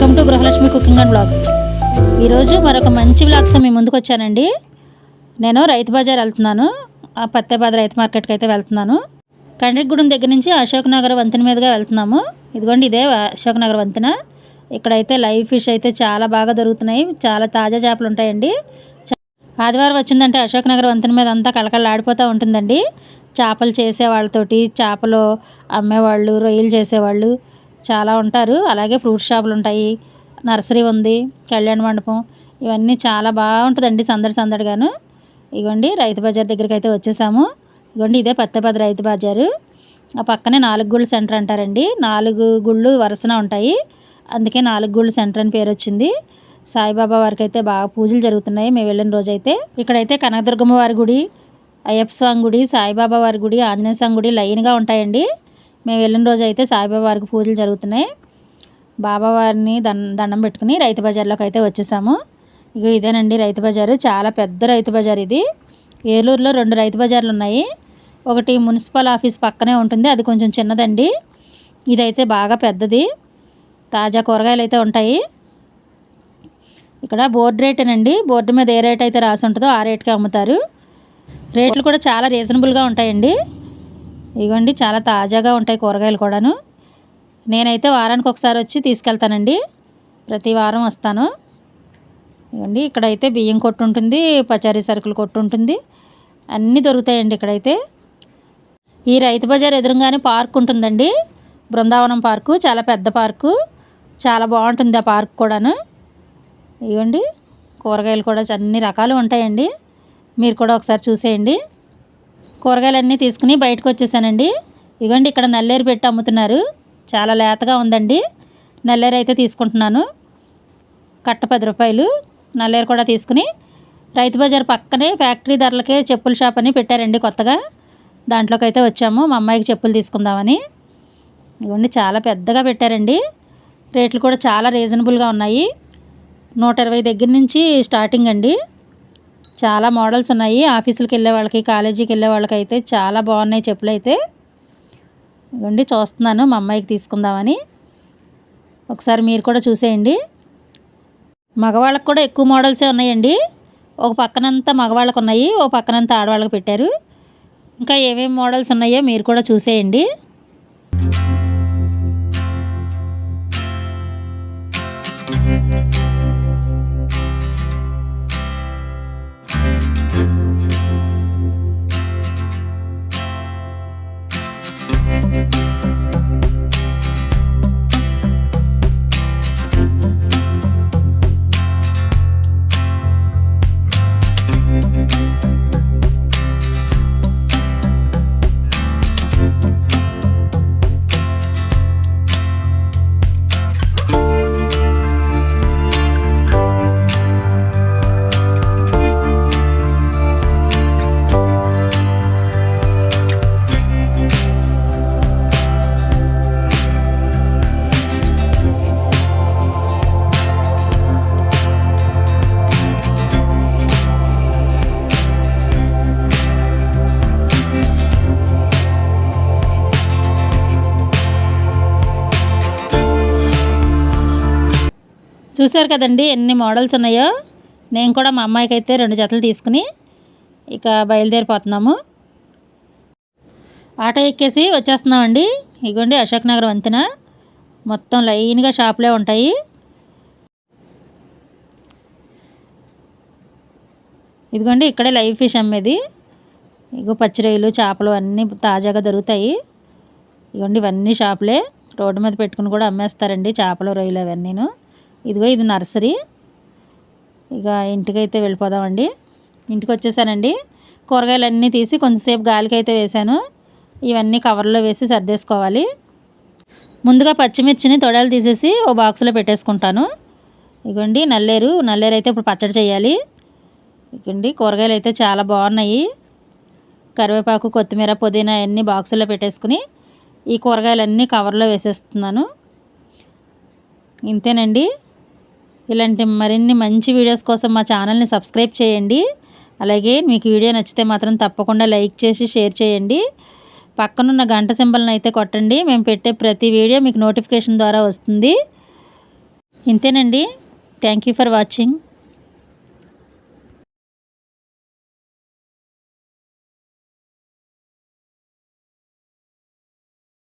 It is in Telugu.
Welcome to Gruhalakshmi cooking and blogs. ఈరోజు మరొక మంచి బ్లాగ్తో మీ ముందుకు వచ్చానండి. నేను రైతు బజార్ వెళ్తున్నాను. ఆ పత్తేబాద్ రైతు మార్కెట్కి అయితే వెళ్తున్నాను. కండ్రిగూడెం దగ్గర నుంచి అశోక్ నగర్ వంతెన మీదుగా వెళ్తున్నాము. ఇదిగోండి ఇదే అశోక్ నగర్ వంతెన. ఇక్కడైతే లైవ్ ఫిష్ అయితే చాలా బాగా దొరుకుతున్నాయి. చాలా తాజా చేపలు ఉంటాయండి. ఆదివారం వచ్చిందంటే అశోక్ నగర్ వంతెన మీద అంతా కళకళలాడిపోతూ ఉంటుందండి. చేపలు చేసే వాళ్ళతోటి చేపలు అమ్మేవాళ్ళు రొయ్యలు చేసేవాళ్ళు. చాలా ఉంటారు. అలాగే ఫ్రూట్ షాపులు ఉంటాయి. నర్సరీ ఉంది కళ్యాణ మండపం. ఇవన్నీ చాలా బాగుంటుందండి సందడి సందడిగాను. ఇగోండి రైతు బజార్ దగ్గరికి అయితే వచ్చేసాము. ఇగోండి ఇదే పత్తేపది రైతు బజారు. ఆ పక్కనే నాలుగు గుళ్ళు సెంటర్ అంటారండి. నాలుగు గుళ్ళు వరుసన ఉంటాయి. అందుకే నాలుగు గుళ్ళు సెంటర్ అని పేరు వచ్చింది. సాయిబాబా వారికి అయితే బాగా పూజలు జరుగుతున్నాయి మేము వెళ్ళిన రోజైతే. ఇక్కడైతే కనకదుర్గమ్మ వారి గుడి అయ్యప్ప స్వామి గుడి సాయిబాబా వారి గుడి ఆంజనేయ స్వామి గుడి లైన్గా ఉంటాయండి. మేము వెళ్ళిన రోజు అయితే సాయిబాబా వారికి పూజలు జరుగుతున్నాయి. బాబా వారిని దండం పెట్టుకుని రైతు బజార్లోకి అయితే వచ్చేసాము. ఇక ఇదేనండి రైతు బజారు. చాలా పెద్ద రైతు బజార్ ఇది. ఏలూరులో రెండు రైతు బజార్లు ఉన్నాయి. ఒకటి మున్సిపల్ ఆఫీస్ పక్కనే ఉంటుంది. అది కొంచెం చిన్నదండి. ఇదైతే బాగా పెద్దది. తాజా కూరగాయలు అయితే ఉంటాయి. ఇక్కడ బోర్డు రేటేనండి. బోర్డు మీద ఏ రేట్ అయితే రాసి ఉంటుందో ఆ రేట్కి అమ్ముతారు. రేట్లు కూడా చాలా రీజనబుల్గా ఉంటాయండి. ఇగోండి చాలా తాజాగా ఉంటాయి కూరగాయలు కూడాను. నేనైతే వారానికి ఒకసారి వచ్చి తీసుకెళ్తానండి. ప్రతి వారం వస్తాను. ఇవ్వండి ఇక్కడైతే బియ్యం కొట్టు ఉంటుంది పచారీ సరుకులు కొట్టు ఉంటుంది. అన్నీ దొరుకుతాయండి ఇక్కడైతే. ఈ రైతు బజార్ ఎదురుగానే పార్క్ ఉంటుందండి. బృందావనం పార్కు చాలా పెద్ద పార్కు. చాలా బాగుంటుంది ఆ పార్క్ కూడాను. ఇవ్వండి కూరగాయలు కూడా అన్ని రకాలు ఉంటాయండి. మీరు కూడా ఒకసారి చూసేయండి. కూరగాయలన్నీ తీసుకుని బయటకు వచ్చేసానండి. ఇగోండి ఇక్కడ నల్లేరు పెట్టి అమ్ముతున్నారు. చాలా లేతగా ఉందండి. నల్లేరు అయితే తీసుకుంటున్నాను. కట్ట పది రూపాయలు. నల్లేరు కూడా తీసుకుని రైతు బజార్ పక్కనే ఫ్యాక్టరీ ధరలకే చెప్పుల షాప్ అని పెట్టారండి కొత్తగా. దాంట్లోకి అయితే వచ్చాము. మా అమ్మాయికి చెప్పులు తీసుకుందామని. ఇవన్నీ చాలా పెద్దగా పెట్టారండి. రేట్లు కూడా చాలా రీజనబుల్గా ఉన్నాయి. నూట ఇరవై దగ్గర నుంచి స్టార్టింగ్ అండి. చాలా మోడల్స్ ఉన్నాయి. ఆఫీసులకు వెళ్ళే వాళ్ళకి కాలేజీకి వెళ్ళే వాళ్ళకి అయితే చాలా బాగున్నాయి చెప్పులు అయితే ఉండి చూస్తున్నాను మా అమ్మాయికి తీసుకుందామని. ఒకసారి మీరు కూడా చూసేయండి. మగవాళ్ళకి కూడా ఎక్కువ మోడల్సే ఉన్నాయండి. ఒక పక్కనంతా మగవాళ్ళకు ఉన్నాయి ఒక పక్కనంతా ఆడవాళ్ళకి పెట్టారు. ఇంకా ఏమేమి మోడల్స్ ఉన్నాయో మీరు కూడా చూసేయండి. చూశారు కదండి ఎన్ని మోడల్స్ ఉన్నాయో. నేను కూడా మా అమ్మాయికి అయితే రెండు జతలు తీసుకుని ఇక బయలుదేరిపోతున్నాము. ఆటో ఎక్కేసి వచ్చేస్తున్నామండి. ఇగోండి అశోక్ నగర్ వంతెన. మొత్తం లైన్గా షాపులే ఉంటాయి. ఇదిగోండి ఇక్కడే లైవ్ ఫిష్ అమ్మేది. ఇగో పచ్చి రొయ్యలు చేపలు అన్నీ తాజాగా దొరుకుతాయి. ఇగోండి ఇవన్నీ షాపులే. రోడ్డు మీద పెట్టుకుని కూడా అమ్మేస్తారండి చేపలు రొయ్యలు అవన్నీను. ఇదిగో ఇది నర్సరీ. ఇక ఇంటికైతే వెళ్ళిపోదామండి. ఇంటికి వచ్చేసానండి కూరగాయలు అన్నీ తీసి కొంచెంసేపు గాలికి అయితే వేసాను ఇవన్నీ కవర్లో వేసి సర్దేసుకోవాలి. ముందుగా పచ్చిమిర్చిని తొడలు తీసేసి ఓ బాక్స్లో పెట్టేసుకుంటాను. ఇగోండి నల్లేరు. నల్లేరు అయితే ఇప్పుడు పచ్చడి చేయాలి. ఇగోండి కూరగాయలు అయితే చాలా బాగున్నాయి. కరివేపాకు కొత్తిమీర పుదీనా అన్నీ బాక్సుల్లో పెట్టేసుకుని ఈ కూరగాయలన్నీ కవర్లో వేసేస్తున్నాను. ఇంతేనండి. ఇలాంటి మరిన్ని మంచి వీడియోస్ కోసం మా ఛానల్ని సబ్స్క్రైబ్ చేయండి. అలాగే మీకు వీడియో నచ్చితే మాత్రం తప్పకుండా లైక్ చేసి షేర్ చేయండి. పక్కనున్న గంట సింబల్ని అయితే కొట్టండి. మేము పెట్టే ప్రతి వీడియో మీకు నోటిఫికేషన్ ద్వారా వస్తుంది. ఇంతేనండి. Thank you for watching.